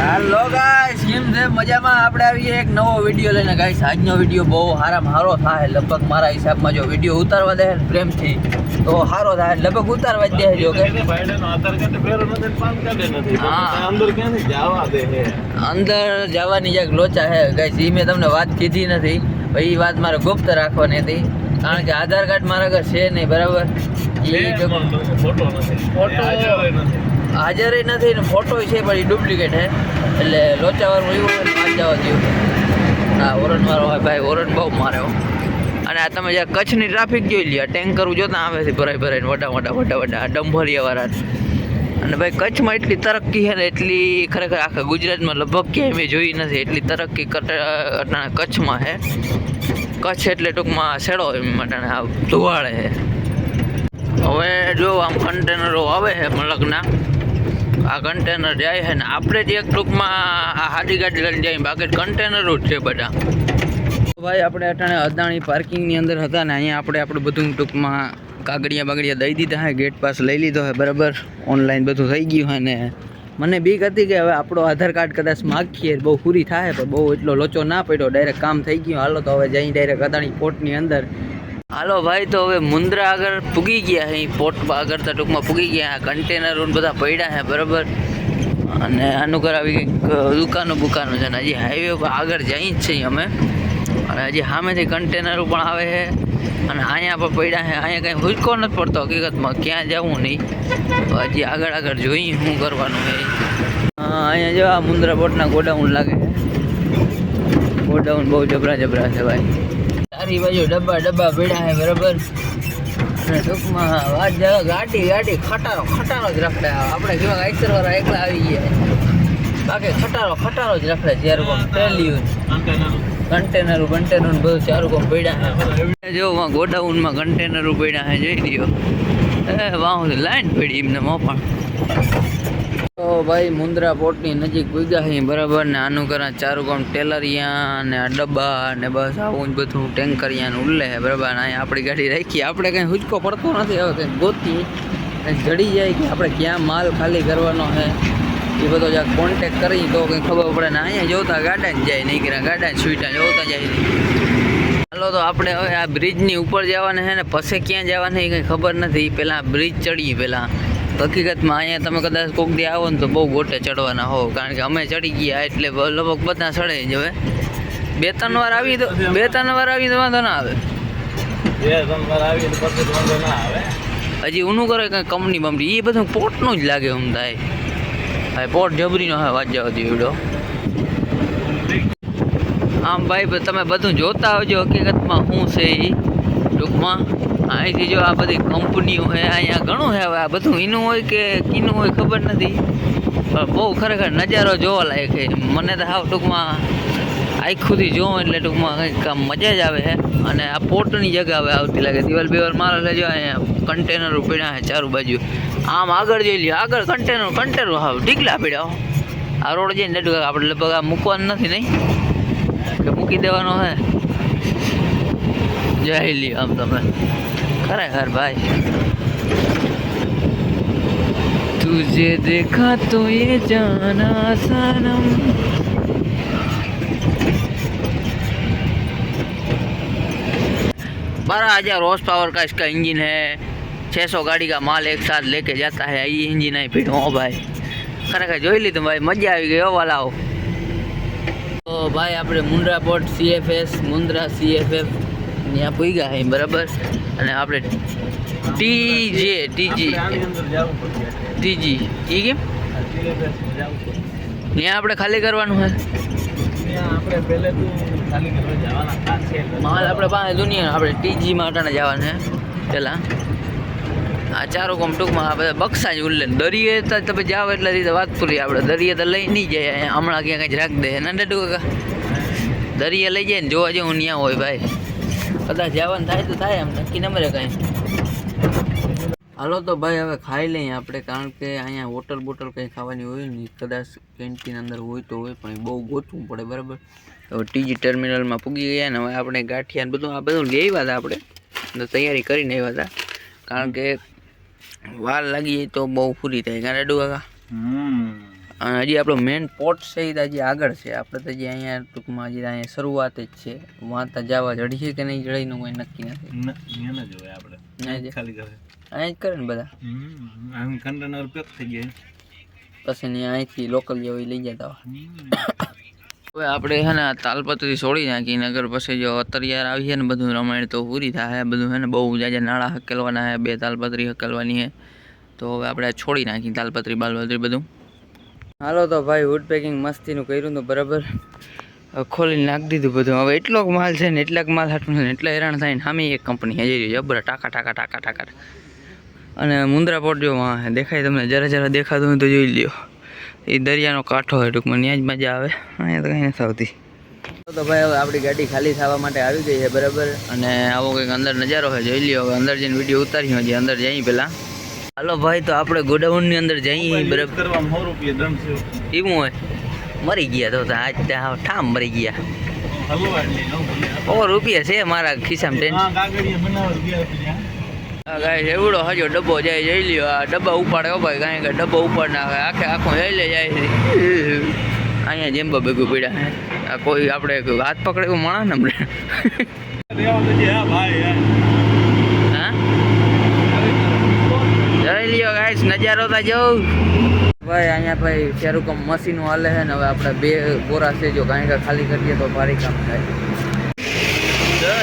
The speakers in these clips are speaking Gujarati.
હાલો ગાઈસ કેમ છે? મજામાં? આપણે આવીએ એક નવો વીડિયો લઈને. ગાઈસ આજનો વીડિયો બહુ સારામાં સારો થાય. લગભગ મારા હિસાબમાં જો વીડિયો ઉતારવા દે ને પ્રેમથી તો સારો થાય. લગભગ ઉતારવા જ દે જો કે. હા. અંદર જવાની જ્યાંક લોચા છે. ગાઈસ એ મેં તમને વાત કીધી નથી. ભાઈ એ વાત મારે ગુપ્ત રાખવાની હતી. કારણ કે આધાર કાર્ડ મારા ઘર છે નહીં બરાબર? એ ફોટો નથી. ફોટો- હાજર નથી ને ફોટો છે, પણ એ ડુપ્લિકેટ છે એટલે લોચાવાળું એવું પાંચ જવા દઉં હા ઓરન મારો હોય ભાઈ ઓરન બહુ મારે અને આ તમે જ્યાં કચ્છની ટ્રાફિક જોઈ લ્યો ટેન્કરો જોતા આવે છે ભરાઈ ભરાઈને મોટા મોટા મોટા મોટા ડંભરિયાવાળા અને ભાઈ કચ્છમાં એટલી તરક્કી છે ને, એટલી ખરેખર આખા ગુજરાતમાં લગભગ ક્યાંય મેં જોઈ નથી, એટલી તરક્કી કચ્છમાં છે કચ્છ એટલે ટૂંકમાં શેડો એમ આ ધુવાળે છે હવે જો આમ કન્ટેનરો આવે છે મલકના આ કન્ટેનર જાય છે ને, આપણે જ એક ટૂંકમાં આ હાડી ગાડી લઈને જાય, બાકી કન્ટેનરો જ છે બધા. ભાઈ, આપણે અટાણે અદાણી પાર્કિંગની અંદર હતા ને, અહીંયા આપણે આપણું બધું ટૂંકમાં કાગળિયા બાગડિયા દઈ દીધા હે ગેટ પાસ લઈ લીધો હે બરાબર? ઓનલાઈન બધું થઈ ગયું હે ને, મને બીક હતી કે હવે આપણો આધાર કાર્ડ કદાચ માગીએ, બહુ પૂરી થાય, પણ બહુ એટલો લોચો ના પડ્યો ડાયરેક્ટ કામ થઈ ગયું. હાલો તો હવે જઈ ડાયરેક્ટ અદાણી પોર્ટની અંદર. હાલો ભાઈ, તો હવે મુન્દ્રા આગળ પૂગી ગયા હે પોર્ટ આગળ તો ટૂંકમાં પૂગી ગયા કન્ટેનરો બધા પડ્યા છે, બરાબર? અને આનું કરાવી કંઈક દુકાનો બુકાનો છે. ને હજી હાઈવે પર આગળ જઈ જ છીએ અમે. અને હજી સામેથી કન્ટેનરો પણ આવે છે. અને અહીંયા પણ પડ્યા છે. અહીંયા કંઈ હુચકો નથી પડતો હકીકતમાં. ક્યાં જવું નહીં. હજી આગળ આગળ જોઈએ શું કરવાનું છે. અહીંયા જેવા મુન્દ્રા બોટના ગોડાઉન લાગે છે. ગોડાઉન બહુ જબરા જબરા છે ભાઈ. ચારી બાજુ ડબ્બા ડબ્બા પડ્યા હે, બરાબર? અને ટૂંકમાં વાત જરા ગાડી ગાડી, ખટારો ખટારો જ રખડે આપણે કેવા આઈસર વાળા એકલા આવી ગયા બાકી ખટારો ખટારો જ રખડે જ્યારે પણ પહેલી કન્ટેનર કન્ટેનર બધું ચારું કોમ પડ્યા હે. જો વાં ગોડાઉનમાં કન્ટેનરો પડ્યા હે, જોઈ લ્યો. એ વાહ લાઈન પડી એમને મો પણ. ભાઈ મુન્દ્રા પોર્ટની નજીક પૂગ્યા બરાબર, ને આનું કરા ચારું કામ ટેલરિયા ને ડબ્બા ને બસ આવું જ બધું ટેન્કરિયા ને ઉલ્લે છે બરાબર અહીંયા આપણી ગાડી રાખી. આપણે કંઈ હુચકો પડતો નથી, હવે કંઈક ગોતી જડી જાય કે આપણે ક્યાં માલ ખાલી કરવાનો છે એ બધો જ્યાં કોન્ટેક કરી તો કંઈ ખબર પડે ને અહીંયા જોતા ગાડા જ જાય નહીં કર્યા ગાડા સ્વીટા જોતા જાય હાલો, તો આપણે હવે આ બ્રિજની ઉપર જવાના છે ને, પછી ક્યાં જવાના એ કંઈ ખબર નથી. પહેલાં બ્રિજ ચડીએ પહેલાં હકીકતમાં અહીંયા તમે કદાચ કોક દી આવો ને તો બહુ ગોટે ચડવાના હો કારણ કે અમે ચડી ગયા એટલે લગભગ બધા ચડે જ હવે. બે ત્રણ વાર આવી તો બે ત્રણ વાર આવી તો વાંધો ના આવે. બે ત્રણ વાર આવી તો પછી વાંધો ના આવે. હજી ઊનું કરે કંઈ કંપની બમડી એ બધું પોટનું જ લાગે એમ થાય. ભાઈ પોટ જબરીનો હા વાત જવા દો આમ ભાઈ તમે બધું જોતા આવજો હકીકતમાં શું છે એ ટૂંકમાં. અહીંથી જો આ બધી કંપનીઓ છે અહીંયા ઘણું છે હવે આ બધું એનું હોય કે કીનું હોય ખબર નથી. પણ બહુ ખરેખર નજારો જોવા લાયક છે. મને તો હાવ ટૂંકમાં આખુંથી જોઉં એટલે ટૂંકમાં કંઈક આમ મજા જ આવે છે અને આ પોર્ટની જગ્યા હવે આવતી લાગે. દિવાલ બેવાલ મારે લેજો અહીંયા કન્ટેનરો પડ્યા છે ચારું બાજુ. આમ આગળ જઈ લ્યો, આગળ કન્ટેનર કન્ટેનર હાવ ઢીકલા પડ્યા હો. આ રોડ જઈને નડું આપણે લગભગ આ મૂકવાનું નથી નહીં. કે મૂકી દેવાનો હે. જય લી આમ તમે ખરેખર ભાઈ तुझे देखा तो ये जाना सनम बारह हजार हॉर्स पावर का इसका इंजन है 600 गाड़ी का माल एक साथ लेके जाता है ये इंजन है फिर हो भाई ખરેખર જોઈ લીધું ભાઈ મજા આવી ગઈ હો વાલાઓ તો ભાઈ આપણે Mundra port CFS Mundra CFF ત્યાં પૂગ્યા છે બરાબર? અને આપણે ટીજે, ટીજી. આની અંદર ટીજી. એ કેમ? ત્યાં આપણે ખાલી કરવાનું છે માલ આપણે પાસે દુનિયા, આપણે ટીજી માટે જવાના હે પહેલાં આ ચારો કોમ ટૂંકમાં આ બધા બક્ષા જ ઉલ્લે દરિયે તો તમે જાઓ એટલે રીતે વાત પૂરી આપણે. દરિયે તો લઈ નહીં જાય હમણાં ક્યાં કંઈ રાખ દે. ના ડડુ કાકા. દરિયે લઈ જાય ને જોવા જેવું ત્યાં હોય ભાઈ. કદાચ જવાનું થાય તો થાય એમ નક્કી ન મળે કાંઈ. હાલો તો ભાઈ, હવે ખાઈ લઈએ આપણે, કારણ કે અહીંયા હોટલ બોટલ કંઈ ખાવાની હોય નહીં. કદાચ કેન્ટીન અંદર હોય તો હોય, પણ બહુ ગોતવું પડે, બરાબર? હવે ટીજી ટર્મિનલમાં પૂગી ગયા ને, હવે આપણે ગાંઠિયા બધું, આ બધું લઈ આવ્યા હતા આપણે. તૈયારી કરીને આવ્યા હતા. કારણ કે વાર લાગી જાય તો બહુ પૂરી થાય. કારણ ડુવા હમ. અને હજી આપણો મેઇન પોર્ટ છે એ હજી આગળ છે. આપણે તો હજી અહીંયા ટૂંકમાં હજી અહીંયા શરૂઆત જ છે. વાંતા જવા જડીએ કે નહીં ચડીનું કોઈ નક્કી નથી. અહીં આપણે. જ. ખાલી કરે અહીંયા જ કરે ને બધા? આમ કન્ટેનર પેક થઈ ગયા. પછી ને અહીંથી લોકલ જેવી લઈ જતા હવે આપણે છે ને તાલપત્રી છોડી નાખી નગર પછી જો અત્યાર આવીએ ને બધું રમાયણ તો પૂરી થાય. બધું છે ને બહુ જાજા નાળા હકેલવાના છે બે તાલપત્રી હકેલવાની છે તો હવે આપણે છોડી નાખી તાલપત્રી બાલપત્રી બધું. હાલો તો ભાઈ વુડ પેકિંગ મસ્તીનું કર્યું તો બરાબર. ખોલીને નાખી દીધું બધું. હવે એટલો માલ છે ને એટલાક માલ હાટું ને એટલા હેરાન થાય ને સામે એક કંપની હજી જબર ટાકા ટાકા ટાકા ટાકા. અને મુંદ્રા પોર્ટ જો વાં દેખાય તમને, જરા જરા દેખાતું હોય તો જોઈ લ્યો. એ દરિયાનો કાંઠો હોય ટૂંકમાં. ત્યાં જ મજા આવે. અહીંયા તો કંઈ નથી આવતી. તો ભાઈ, હવે આપણી ગાડી ખાલી થવા માટે આવી ગઈ છે, બરાબર. અને આવો કંઈક અંદર નજારો હોય, જોઈ લ્યો. હવે અંદર જઈને વીડિયો ઉતારી હોય અંદર જઈએ પહેલાં. હાલો ભાઈ તો આપણે ગોડાઉનની અંદર જઈએ બરાબર. સો એવું હોય? મરી ગયા તો આજ ત્યાં ઠામ મરી ગયા. ઓ રૂપિયા છે મારા ખિસ્સામાં ટેન્શન એવડો હજો ડબ્બો જાય જઈ લ્યો. આ ડબ્બા ઉપાડે ભાઈ કાંઈ કે ડબ્બો ઉપાડ નાખે આખે આખો જઈ લે જાય અહીંયા જેમ ભેગું પડ્યા આ કોઈ આપણે હાથ પકડે એવું માણસ ને હમણાં રેવા દેજે, હા ભાઈ હા. હા જઈ લ્યો ગાઈસ, નજારો તો જોઉં ભાઈ, અહીંયા ભાઈ ચારું કામ મશીનો હાલે છે ને, હવે આપણે બે બોરા છે જો કાંઈ કાંઈ ખાલી કરીએ તો ભારી કામ થાય.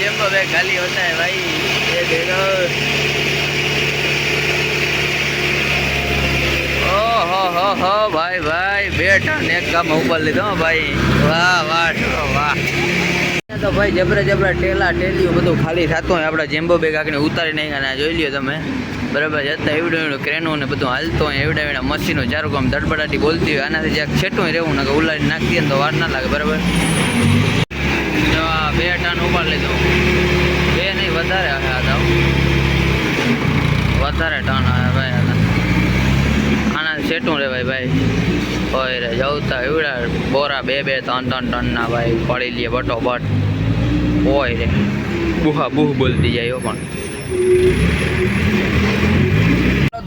જેમ બે ભાઈ. ભાઈ ભાઈ બે એક કામ ઉપર લીધો ભાઈ. વાહ વાહ વાહ. તો ભાઈ જબરા જબરા ટેલા ટેલી બધું ખાલી થતું હોય. આપણે જેમ્બો બેગ આગળ ઉતારી નાખ્યા જોઈ લ્યો તમે. બરાબર જતા એવું ક્રેનો ને બધું હાલતો હોય, એવડા એવડા મશીનો ચારું કામ દડબડાટી બોલતી હોય, આનાથી જ્યાં છેટું રહેવું ને કે ઉલારી નાખી તો વાર ના લાગે, બરાબર? બે ટન ઉપર લીધો બે નહીં, વધારે આ વધારે ટન આવ્યા ભાઈ. આના. છેટું રહેવાય ભાઈ. હોય રે, જવતા એવડા બોરા બે બે ત્રણ ત્રણ ટનના ભાઈ, પડી લઈએ બટો બટ હોય રે. બુહા બુહ બોલતી જાય પણ.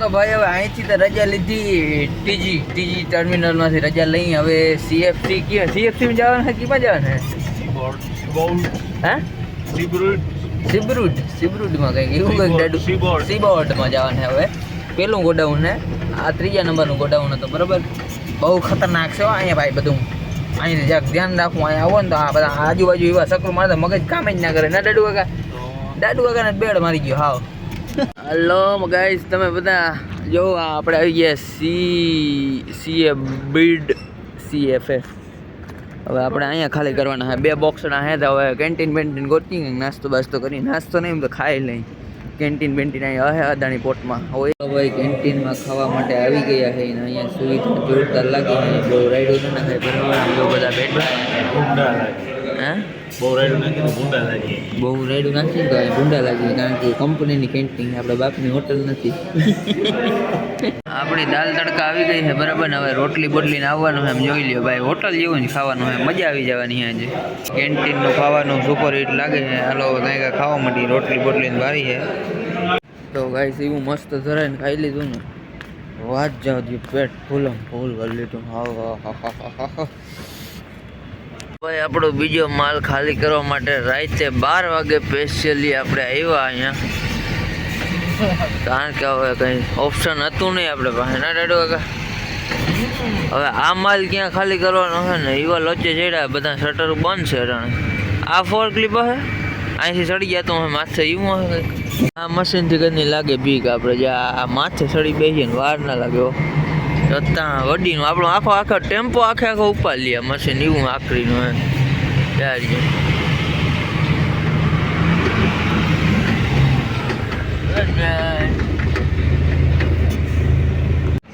તો ભાઈ હવે અહીંથી તો રજા લીધી ટીજી ટીજી ટર્મિનલમાંથી રજા લઈ હવે સીએફસી ક્યાં? સીએફસીમાં જવાના છે કીમાં જવાના હે? સીબ્રુડ સિબરૂડ સિબરૂડમાં કંઈક એવું કંઈક સીબોર્ડ. સીબોર્ડમાં જવાનું છે હવે. પેલું ગોડાઉન ને આ ત્રીજા નંબરનું ગોડાઉન હતું બરાબર? બહુ ખતરનાક છે અહીંયા ભાઈ બધું. અહીંયા જરાક ધ્યાન રાખવું અહીંયા આવો ને તો આ બધા આજુબાજુ એવા સકરું મારે મગજ કામ જ ના કરે. ના દાડુ કાકા દાડુ કાકાને બેડ મારી ગયો હાવ. હલો ગાઈસ તમે બધા જો આપણે આવી ગયા સી એ બીડ સીએફએફ હવે આપણે અહીંયા ખાલી કરવાના છે. બે બોક્સના હે તો હવે કેન્ટીન બેન્ટીન ગોતી નાસ્તો બાસ્તો કરી નાસ્તો નહીં તો ખાઈ લઈ. કેન્ટીન બેન્ટીન અહીંયા હે અદાણી પોર્ટમાં હોય ભાઈ કેન્ટીનમાં ખાવા માટે આવી ગયા છે અને અહીંયા સુવિધા જોરદાર લાગી બહુ રાઈડો ના ખાય બધા બેઠા હે? બહુ રેડું ભૂંડા લાગે બહુ રાઈડું નાખી તો ભૂંડા લાગી કારણ કે કંપનીની કેન્ટીન આપણે બાપની હોટલ નથી. આપણી દાલ તડકા આવી ગઈ છે બરાબર ને? હવે રોટલી બોટલીને આવવાનું છે એમ જોઈ લ્યો ભાઈ હોટલ જેવું જ ખાવાનું છે મજા આવી જવાની આજે. કેન્ટીનનું ખાવાનું સુપર હિટ લાગે છે. હાલો હવે કાંઈ કાંઈ ખાવા માંડી રોટલી બોટલીને ભારી છે. તો ગાઈસ એવું મસ્ત ધરાઈને ખાઈ લીધું ને. વાત જાવ પેટ ફૂલમ ફૂલ કરી લીધું હા હા હા હા હા. ભાઈ, આપણો બીજો માલ ખાલી કરવા માટે રાતે બાર વાગે સ્પેશિયલી આપણે આવ્યા અહીંયા. કારણ કે હવે કંઈ ઓપ્શન હતું નહીં આપણે પાસે. ના, ડેડો કાકા? હવે આ માલ ક્યાં ખાલી કરવાનો છે ને? એવા લોચે ચડ્યા બધા શટર બંધ છે અટાણે. આ ફોર ક્લિપ હે? અહીંથી સડી ગયા તો હવે માથે એવું હશે આ મશીનથી કદી લાગે બીક આપણે. જે, આ માથે સડી બેસીએ ને, વાર ના લાગે છતાં વડીનું આપણો આખો આખો ટેમ્પો આખે આખો ઉપાડી લે, મશીન એવું આખરીનું હે ત્યારે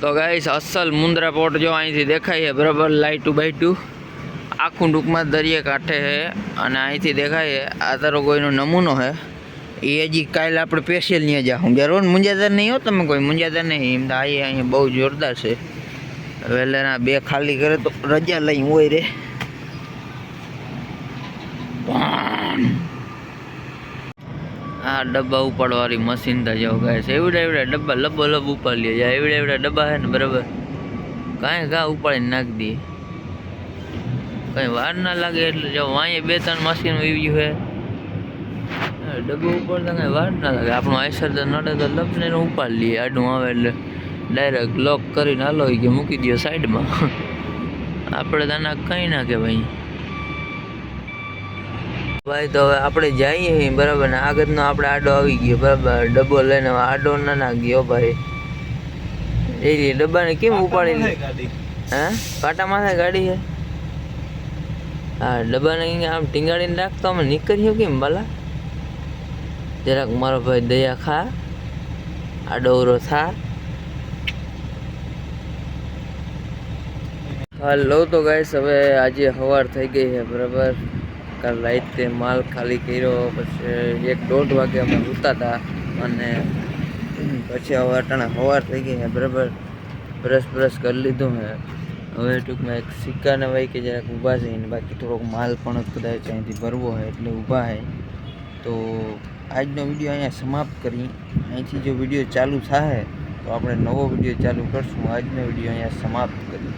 તો ગાઈસ, અસલ મુંદ્રા પોર્ટ જો અહીંથી દેખાય છે, બરાબર લાઈટું બાઈટું આખું ટૂંકમાં દરિયા કાંઠે છે અને અહીંથી દેખાય છે, આ તારો કોઈનો નમૂનો છે. એ હજી કાલે આપણે પેશિયલ નહીં જાઉં બરાબર મુંજાદાર નહીં હો તમે કોઈ મુંજાદાર નહીં. એમ તો અહીંયા બહુ જોરદાર છે. વહેલાના બે ખાલી કરે તો રજા લઈ હોય રે. આ ડબ્બા ઉપાડવાળી મશીન તો જાવ ગાય છે. એવડા એવડા ડબ્બા લબો લબ ઉપાડ લે જાય એવડા એવડા ડબ્બા છે ને બરાબર. કાંઈ ઘા ઉપાડીને નાખી દઈએ કઈ વાર ના લાગે એટલે જો વાંયે બે ત્રણ મશીન ગયું છે. ડબ્બો ઉપાડતા કઈ વાર ના લાગે. આપણું આઈસર તો નડે તો લપને એને ઉપાડી લઈએ. આડું આવે એટલે ડાયરેક્ટ લોક કરીને હાલો કે મૂકી દો સાઈડમાં આપણે તો આના કંઈ ના કે ભાઈ તો હવે આપણે જઈએ બરાબર ને? આગળનો આપણે આડો આવી ગયો બરાબર. ડબ્બો લઈને આડો ના નાખ્યો ભાઈ. એ ડબ્બાને કેમ ઉપાડી લે? હે? પાટા માથે ગાડી છે? હા ડબ્બાને આમ ટીંગાડીને રાખતો અમે નીકળ્યો કેમ ભલા જરાક મારો ભાઈ દયા ખા, આ ડોરો થા. હાલો તો ગાઈસ હવે આજે સવાર થઈ ગઈ છે, બરાબર? કાલ રાતે માલ ખાલી કર્યો, પછી એક દોઢ વાગે અમે સૂતા હતા અને પછી હવે અટાણા સવાર થઈ ગઈ છે, બરાબર? બ્રશ બ્રશ કરી લીધું છે. હવે ટૂંકમાં એક સિક્કાને ભાઈ કે જરાક ઊભા છે બાકી થોડોક માલ પણ કદાચ અહીંથી ભરવો હોય એટલે ઊભા છે. તો આજનો વીડિયો અહીંયા સમાપ્ત કરી. અહીંથી જો વીડિયો ચાલુ થાય તો આપણે નવો વીડિયો ચાલુ કરશું. આજનો વીડિયો અહીંયા સમાપ્ત કરી.